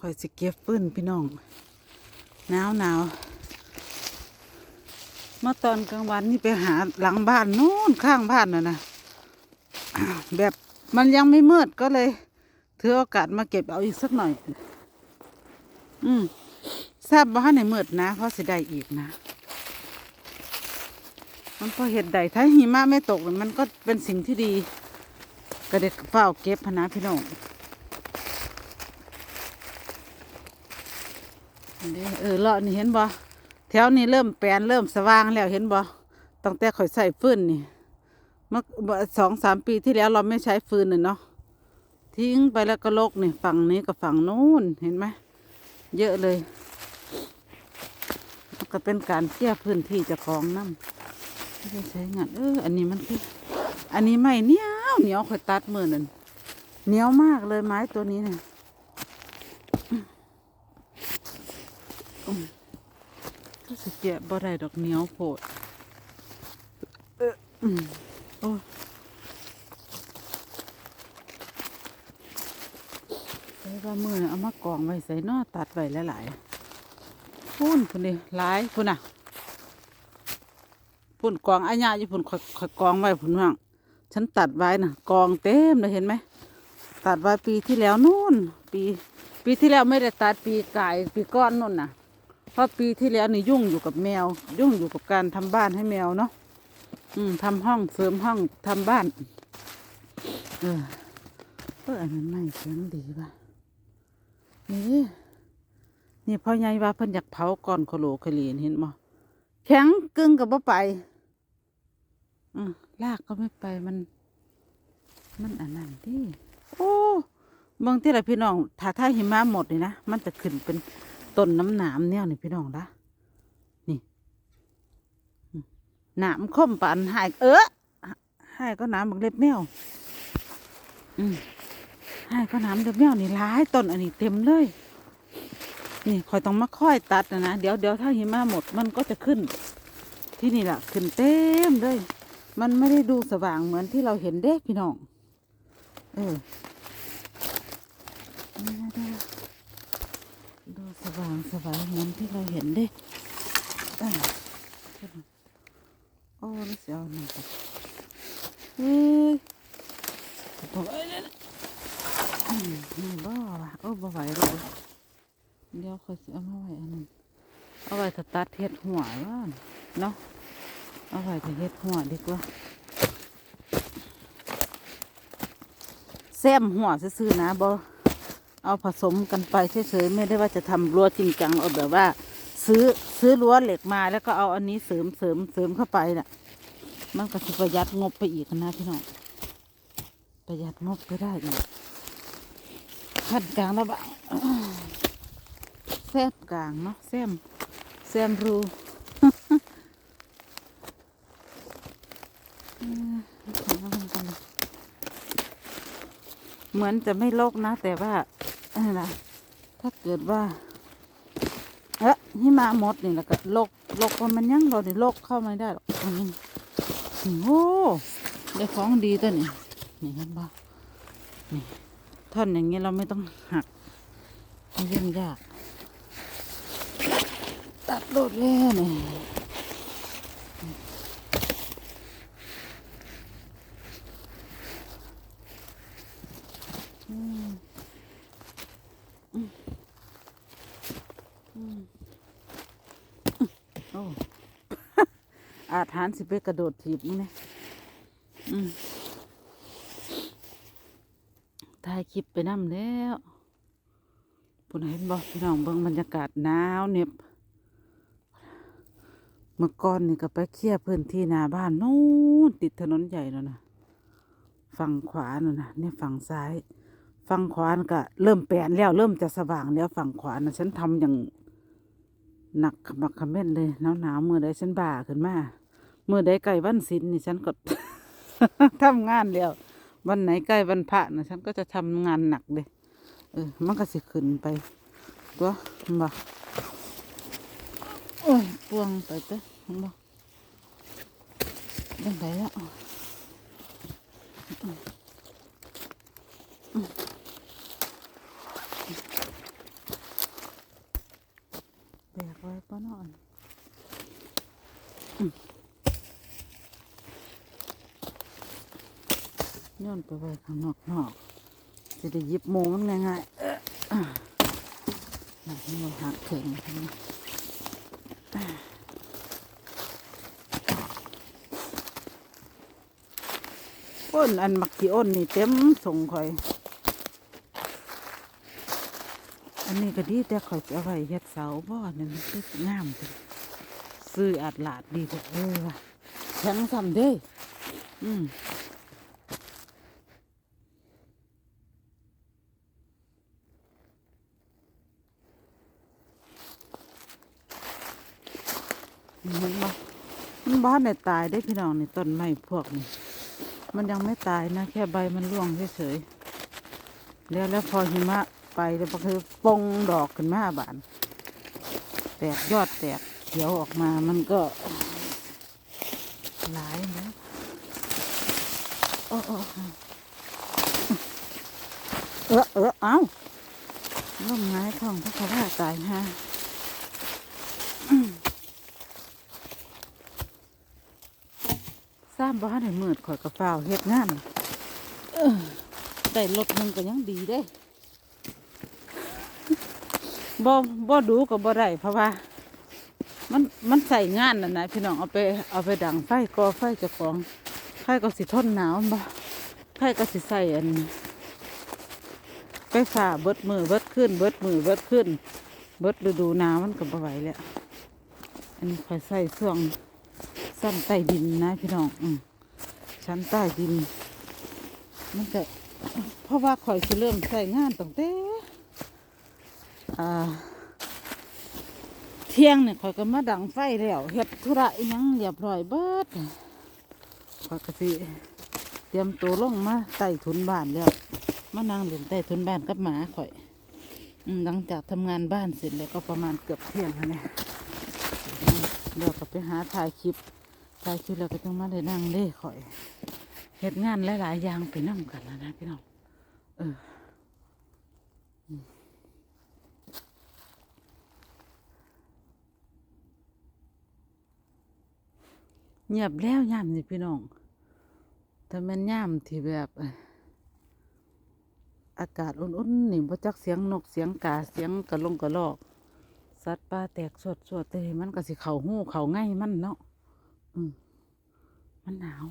คอยสิเก็บปืนพี่น้องหนาวหนาวเมื่อตอนกลางวันนี่ไปหาหลังบ้านนู้นข้างบ้านน่ะนะแบบมันยังไม่มืดก็เลยถือโอกาสมาเก็บเอาอีกสักหน่อย อืมทราบว่าในมืดนะเพราะสิได้อีกนะ มันพอเห็ดใดถ้าหิมะไม่ตกมันก็เป็นสิ่งที่ดีก็เด็กเฝ้าเก็บพนะพี่น้องอันนี้ เออเลาะนี่เห็นบ่แถวนี้เริ่มแปลนเริ่มสว่างแล้วเห็นบ่ตั้งแต่ข่อยใส่ฟืนนี่เมื่อสองสามปีที่แล้วเราไม่ใช้ฟืนน่ะเนาะทิ้งไปแล้วก็ลกนี่ฝั่งนี้กับฝั่งนู้นเห็นไหมเยอะเลยก็เป็นการเคลียพื้นที่จะของน้ำไม่ได้ใช้งานเอออันนี้มันคืออันนี้ไม่เหนียวเหนียวข่อยตัดมือนั่นเหนียวมากเลยไม้ตัวนี้เนี่ยอืม ก็สิเกียบ่ได้ดอกเหนียวโพดเอออืมโอ้ยใส่ว่ามือเอามากองไว้ใส่นอตัดไว้หลายๆพุ่นพุ่นดิหลายพุ่นอะพุ่นกองอาญาอยู่พุ่นขขอยกองไว้พุ่นว่างฉันตัดไว้นะกองเต็มเลยเห็นไหมตัดไว้ปีที่แล้วนู่น ปี ปีที่แล้วไม่ได้ตัดปีกายปีก้อนนู่นน่ะ เพราะปีที่แล้วนี่ยุ่งอยู่กับแมว ยุ่งอยู่กับการทำบ้านให้แมวเนาะอืมทำห้องเสริมห้องทำบ้าน เออเอออันนั้นไม่เสียงดีป่ะนี่นี่พ่อใหญ่ว่าเพิ่นอยากเผาก่อนโคโลคลีนเห็นบ่แข็งกึ่งกับบ่ไปอืมลากก็ไม่ไปมัน มันอันนั้นที่โอ้เมืองที่ไรพี่น้องถ้าถ้าหิมะหมดนี่นะมันจะขึ้นเป็น ต้นน้ำหนามเนี่ยนี่พี่น้องละนี่หนามคมปานหายเออหายก็หนามบักเล็บแมวอืมหายก็หนามเล็บแมวนี่หลายต้นอันนี้เต็มเลย นี่คอยต้องมาค่อยตัดนะนะเดี๋ยวเดี๋ยวถ้าหิมะหมดมันก็จะขึ้น ที่นี่แหละขึ้นเต็มเลย มันไม่ได้ดูสว่างเหมือนที่เราเห็นเด้พี่น้อง เออ สว่างสวางเหมือนที่เราเห็นเด้โอ้แล้วเสียวหนึ่งเฮ้ยโอ้ยนั่นน่ะอืมนี่บ่ว่ะโอ้บ่ไหวหรอกเดี๋ยวค่อยสิเอามาไว้อันนั้นเอาไว้ถ้าตัดเห็ดหัวว่าเนาะเอาไว้ถ้าเห็ดหัวดีกว่าแซมหัวซื่อๆนะบอ เอาผสมกันไปเฉยๆไม่ได้ว่าจะทำรั้วจริงจังเอาแบบว่า ซื้อซื้อรั้วเหล็กมาแล้วก็เอาอันนี้เสริมเสริมเสริมเข้าไปน่ะ มันก็จะประหยัดงบไปอีกนะพี่น้องประหยัดงบไปได้อีกขั้นกลางแล้วบ้างแซมกลางเนาะแซมแซมรูเออเอาลงกันเลยเหมือนจะไม่โลกนะ แต่ว่า อะไรนะถ้าเกิดว่า เอ๊ะนี่มาหมดนี่แหละก็โลกโลกมันยังเราเนี่โลกเข้าไม่ได้หรอกตรงนี้โอ้ได้ของดีตัวนี้นี่เห็นปะนี่ท่อนอย่างเงี้ยเราไม่ต้องหักไม่ยุ่งยาก ตัดโลดแล้วนี่อืมอืม อาถานสิไปกระโดดถีบมึงเนี่ยอืมถ่ายคลิปไปนั่แล้วปุ่นเห็นบอกพี่น้องเบิ่งบรรยากาศหนาวเหน็บเมื่อก่อนนี่ก็ไปเคลียร์พื้นที่หน้าบ้านนู้นติดถนนใหญ่แล้วนะฝั่งขวาน่ะนะเนี่ยฝั่งซ้าย ฝั่งขวานี่ก็เริ่มแปลนแล้ว เริ่มจะสว่างแล้วฝั่งขวานะฉันทำอย่าง หนักขมักเขม้นเลยหนาวหนาวมือใดฉันบ่าขึ้นมามือใดใกล้วันศิลนี่ฉันก็ทำงานแล้ว วันไหนใกล้วันพระนะฉันก็จะทำงานหนักเลยเออมันก็สิขึ้นไปตัวบ่โอ้ยปวงไปเต้เห็นบ่ยังไงละ ไว้ป้อนอนย้อนไปไว้ข้างนอกนอกจะได้ยิบโมมันง่ายๆเอ้ออะน่ะให้มันหักเข่งนะอ้นอันมักขี้อ้นนี่เต็มส่งข่อย อั นนี้ก็ดีแต่ข่อยจะเอาไว้เฮ็ดเสาบ่เนี่ยมันคืองามจังซื้ออัดหลาดดีกว่าเออว่ะแข็งซ้ำเด้อืมเห็นบ่มันบ้านในตายได้พี่น้องในต้นไม้พวกนี้ มันยังไม่ตายนะ แค่ใบมันร่วงเฉยๆแล้วแล้วพอหิมะ ไปแล้วก็คือปงดอกขึ้นมาบาน แตกยอดแตกเขียวออกมามันก็ หลายนะโอ้โอ้เออเออเอ้าล่มไม้ท้องพระคว่าตายฮะสร้างบ้านให้มืดข่อยกระเฝ้าเฮ็ดงานเออได้รถหนึงก็ยังดีเด้ บ่บ่ดูก็บ่ได้เพราะว่า มันมันใส่งานน่ะนะพี่น้องเอาไปเอาไปดังไฟก่อไฟเจ้าของไฟก็สิทนหนาวบ่ไฟก็สิใส่อันไฟฟ้าเบิดมือเบิดขึ้นเบิดมือเบิดขึ้น เบิดฤดูหนาวมันก็บ่ไหวแล้วอันนี้ค่อยใส่ช่วงสั้นใต้ดินนะพี่น้องอืมชั้นใต้ดิน มันก็เพราะว่าข่อยสิเริ่มใส่งานตั้งแต่ อ่าเที่ยงเนี่ยข่อยก็มาดังไฟแล้วเฮ็ดธุระอิหยังเรียบร้อยเบิดข่อยก็สิเตรียมตัวลงมาใต้ถุนบ้านแล้วมานั่งเล่นใต้ถุนบ้านกับหมาข่อยหลังจากทำงานบ้านเสร็จแล้วก็ประมาณเกือบเที่ยงแล้วเนี่ยเดี๋ยวก็ไปหาถ่ายคลิปถ่ายคลิปแล้วก็ต้องมาได้นั่งเล่ข่อยเฮ็ดงานหลายๆอย่างไปนั่งกันแล้วนะพี่น้องเออ เงียบแล้วย่ามนี่พี่น้องถ้ามันย่ามที่แบบ อากาศอุ่นๆนี่บ่จักเสียงนกเสียงกาเสียงกระลงกระลอก สัตว์ป่าแตกสวดสวดเตยมันก็สิเข่าหูเข่าง่ายมันเนาะอืมมันหนาว